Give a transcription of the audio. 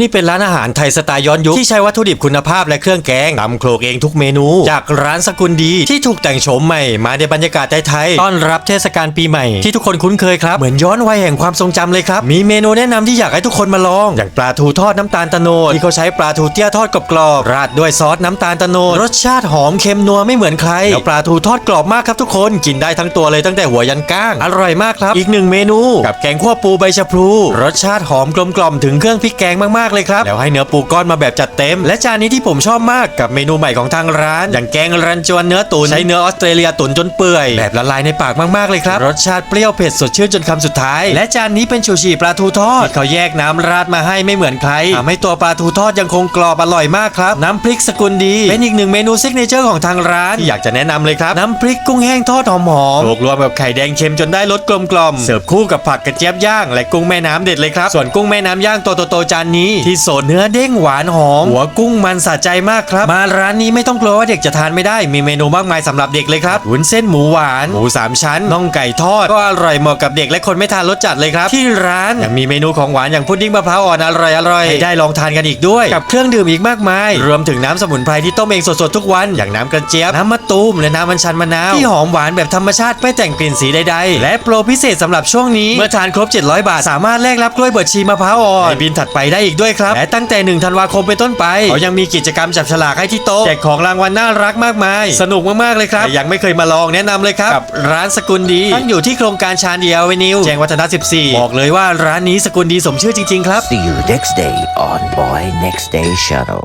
นี่เป็นร้านอาหารไทยสไตล์ย้อนยุคที่ใช้วัตถุดิบคุณภาพและเครื่องแกงทำโคลกเองทุกเมนู จากร้านสกุลดีที่ถูกแต่งโฉมใหม่มาในบรรยากาศไทยๆต้อนรับเทศกาลปีใหม่ ที่ทุกคนคุ้นเคยครับ เหมือนย้อนวัยแห่งความทรงจำเลยครับ มีเมนูแนะนำที่อยากให้ทุกคนมาลอง อย่างปลาทูทอดน้ำตาลตะโนดที่เขาใช้ปลาทูเตี้ยทอดกรอบๆราดด้วยซอสน้ำตาลตะโนดรสชาติหอมเค็มนัวไม่เหมือนใครแล้วปลาทูทอดกรอบมากครับทุกคนกินได้ทั้งตัวเลยตั้งแต่หัวยันก้างอร่อยมากครับ อีกหนึ่งเมนู กับแกงคั่วปูใบชะพลู รสชาติหอมกลมกล่อมถึงเครื่องพริกแกงมากๆเลยครับ แล้วให้เนื้อปูก้อนมาแบบจัดเต็ม และจานนี้ที่ผมชอบมากกับเมนูใหม่ของทางร้าน อย่างแกงรันจวนเนื้อตุ๋นใช้เนื้อออสเตรเลียตุ๋นจนเปื่อย แบบละลายในปากมากๆเลยครับ รสชาติเปรี้ยวเผ็ดสดชื่นจนคำสุดท้าย และจานนี้เป็นชูชีปลาทูทอดที่เขาแยกน้ำราดมาให้ไม่เหมือนใครทำให้ตัวปลาทูทอดยังคงกรอบอร่อยมากครับ น้ำพริกสกุลดี เป็นอีกหนึ่งเมนูซิกเนเจอร์ของทางร้านที่อยากจะแนะนำเลยครับน้ำพริกกุ้งแห้งทอดหอมๆโขลกรวมกับไข่แดงเค็มจนได้รสกลมกล่อมเสิร์ฟคู่กับผักกระเจี๊ยบย่างและกุ้งแม่น้ำเด็ดเลยครับส่วนกุ้งแม่น้ำย่างตัวโตๆจานนี้ที่โสดเนื้อเด้งหวานหอม หัวกุ้งมันสะใจมากครับ มาร้านนี้ไม่ต้องกลัวว่าเด็กจะทานไม่ได้ มีเมนูมากมายสำหรับเด็กเลยครับวุ้นเส้นหมูหวานหมูสามชั้นน่องไก่ทอดก็อร่อยเหมาะกับเด็กและคนไม่ทานรสจัดเลยครับ ที่ร้านยังมีเมนูของหวานอย่างพุดดิ้งมะพร้าวอ่อนอร่อยอร่อยๆให้ได้ลองทานกันอีกด้วย กับเครื่องดื่มอีกมากมาย รวมถึงน้ำสมุนไพรที่ต้มเองสดๆทุกวันอย่างน้ำกระเจี๊ยบน้ำมะตูมและน้ำมันชันมะนาวที่หอมหวานแบบธรรมชาติไม่แต่งกลิ่นสีใดๆและโปรพิเศษสำหรับช่วงนี้เมื่อทานครบ 700 บาท สามารถแลกรับกล้วยบดชีมะพร้าวอ่อนในบินถัดไปได้อีกด้วยครับ และตั้งแต่1ธันวาคมเป็นต้นไปเขายังมีกิจกรรมจับฉลากให้ที่โต๊ะแจกของรางวัลน่ารักมากมาย สนุกมากๆเลยครับแต่ยังไม่เคยมาลองแนะนำเลยครับกับร้านสกุลดีตั้งอยู่ที่โครงการชาญเดียเวนิวแจ้งวัฒนะ14 บอกเลยว่าร้านนี้สกุลดีสมชื่อจริงๆครับ See you next day on Boy Next Day Shuttle.